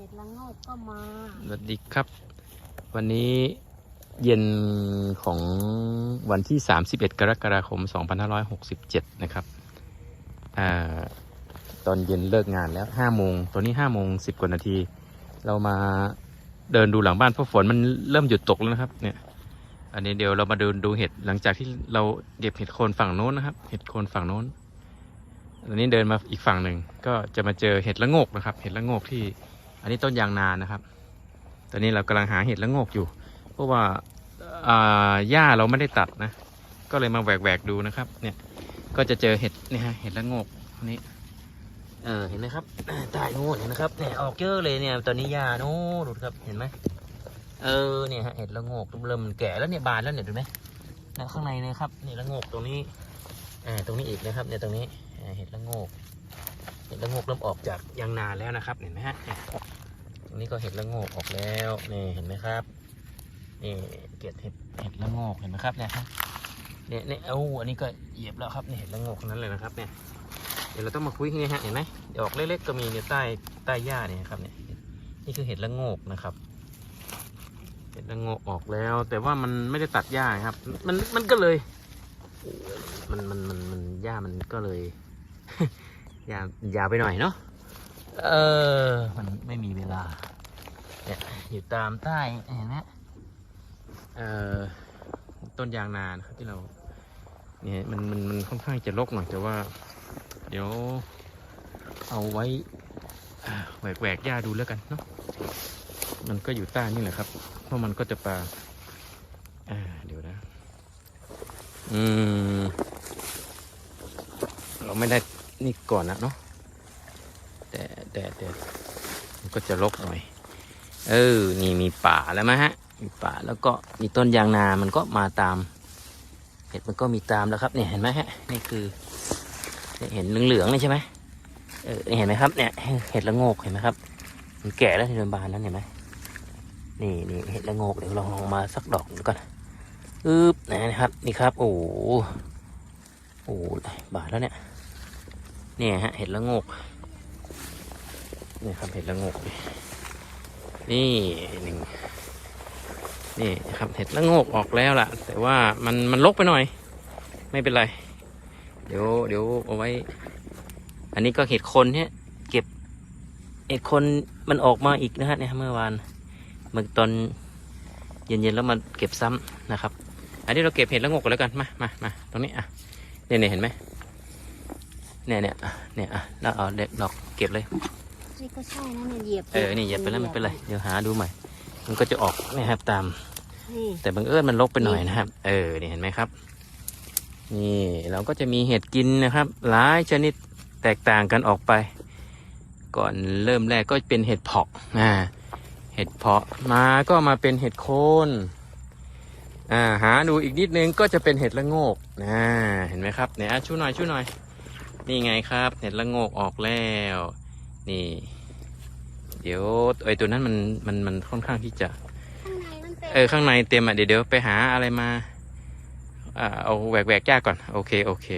ห็ดละโงกก็มาสวัสดีครับ วันนี้เย็นของวันที่ 31 กรกฎาคม 2567 นะครับอตอนเย็นเลิกงานแล้ว5โมงตอนนี้5โมง10 กว่านาที เรามาเดินดูหลังบ้านเพราะฝนมันเริ่มหยุดตกแล้วนะครับ เนี่ย อันนี้เดี๋ยวเรามาเดินดูเห็ดหลังจากที่เราเก็บเห็ดโคนฝั่งโน้นนะครับ เห็ดโคนฝั่งโน้นอันนี้เดินมาอีกฝั่งหนึ่งก็จะมาเจอเห็ดละโงกนะครับ เห็ดละโงกที่ อันนี้ต้นยางนานะครับ ตอนนี้เรากำลังหาเห็ดละโงกอยู่ เพราะว่าอ่าหญ้าเราไม่ได้ตัดนะ ก็เลยมาแหวกๆดูนะครับ เนี่ย ก็จะเจอเห็ดนี่ฮะ เห็ดละโงกอันนี้เออ เห็นไหมครับใต้นู้นเห็นนะครับ เนี่ย ออกเยอะเลยเนี่ย ตอนนี้หญ้าโน้ดูครับ เห็นไหมเออ เนี่ยฮะ เห็ดละโงกเริ่มแก่แล้วเนี่ยบานแล้วเนี่ยดูไหมนะข้างในนะครับ เนี่ละโงกตรงนี้ อ่า ตรงนี้อีกนะครับ เนี่ยตรงนี้ เห็ดละโงก เห็ดละโงกเริ่มออกจากยางนาแล้วนะครับ เห็นไหมฮะนี่ยตรงนี้ก็เห็ดละโงกออกแล้วนี่เห็นไหมครับนี่เกล็ดเห็ดเห็ดละโงกเห็นไหมครับเนี่ยครับเนี่ยเนี่ยเอ้าอันนี้ก็เหยียบแล้วครับเนี่ยเห็ดละโงกนั้นเลยนะครับเนี่ยเดี๋ยวเราต้องมาคุยที่นี่ฮะเห็นไหมดอกเล็กๆก็มีเนี่ยใต้ใต้หญ้าเนี่ยครับเนี่ยนี่คือเห็ดละโงกนะครับเห็ดละโงกออกแล้ว แต่ว่ามันไม่ได้ตัดหญ้าครับ มันมันก็เลยมันมันมันมันหญ้ามันก็เลย ยาวยาวไปหน่อยเนาะเออมันไม่มีเวลาเนี่ยอยู่ตามใต้เห็นไหมเออต้นยางนานะครับที่เราเนี่ยมันมันมันค่อนข้างจะรกหน่อยแต่ว่า เดี๋ยวเอาไว้แหวกแหวกหญ้าดูแล้วกันเนาะมันก็อยู่ใต้นี่แหละครับ เพราะมันก็จะปลาอ่าเดี๋ยวนะ อืม เราไม่ได้ นี่ก่อนนะเนาะแต่แต่แต่มันก็จะรกหน่อย เออ นี่มีป่าแล้วมะฮะ มีป่าแล้วก็มีต้นยางนา มันก็มาตาม เห็ดมันก็มีตามแล้วครับ เนี่ยเห็นไหมฮะ นี่คือเนี่ยเห็นเหลืองๆนี่ใช่ไหมเออนี่เห็นไหมครับ เนี่ย เห็ดละโงกเห็นไหมครับ มันแก่แล้วที่โดนบานนั้นเห็นไหมนี่นี่เห็ดละโงกเดี๋ยวลองลองมาสักดอกดูก่อนอึ๊บนะครับ นี่ครับ โอ้โหโอ้โหบานแล้วเนี่ย เนี่ยฮะเห็ดละโงกนี่ครับเห็ดละโงก นี่หนึ่งนี่ครับเห็ดละโงกออกแล้วล่ะ แต่ว่ามันมันลกไปหน่อย ไม่เป็นไร เดี๋ยวเดี๋ยวเอาไว้ อันนี้ก็เห็ดคนเนี่ยเก็บเห็ดคนมันออกมาอีกนะฮะเนี่ยเมื่อวานเมื่อตอนเย็นๆแล้วมันเก็บซ้ำนะครับ อันนี้เราเก็บเห็ดละโงกกันแล้วกันมามามาตรงนี้อะเนี่ยเห็นไหม เนี่ยเนี่ยอะเนี่ยอะแล้วเอาเด็กดอกเก็บเลย นี่ก็ใช่นะเนี่ยเหยียบเออนี่เหยียบไปแล้วไม่เป็นไรเดี๋ยวหาดูใหม่ มันก็จะออกนะครับตามนี่แต่บังเอิญมันลกไปหน่อยนะครับ เออนี่เห็นไหมครับ นี่เราก็จะมีเห็ดกินนะครับ หลายชนิดแตกต่างกันออกไป ก่อนเริ่มแรกก็เป็นเห็ดเพาะอ่าเห็ดเพาะมาก็มาเป็นเห็ดโคนอ่าหาดูอีกนิดนึงก็จะเป็นเห็ดละโงกอ่าเห็นไหมครับเนี่ยอะชูหน่อยชูหน่อย นี่ไงครับเห็ดละโงกออกแล้ว นี่ เดี๋ยวไอ้ตัวนั้นมันมันมันค่อนข้างที่จะข้างในมันเป็นเออข้างในเต็มอะเดี๋ยวเดี๋ยวไปหาอะไรมาอ่าเอาแหวกแหวกยากก่อน โอเคโอเค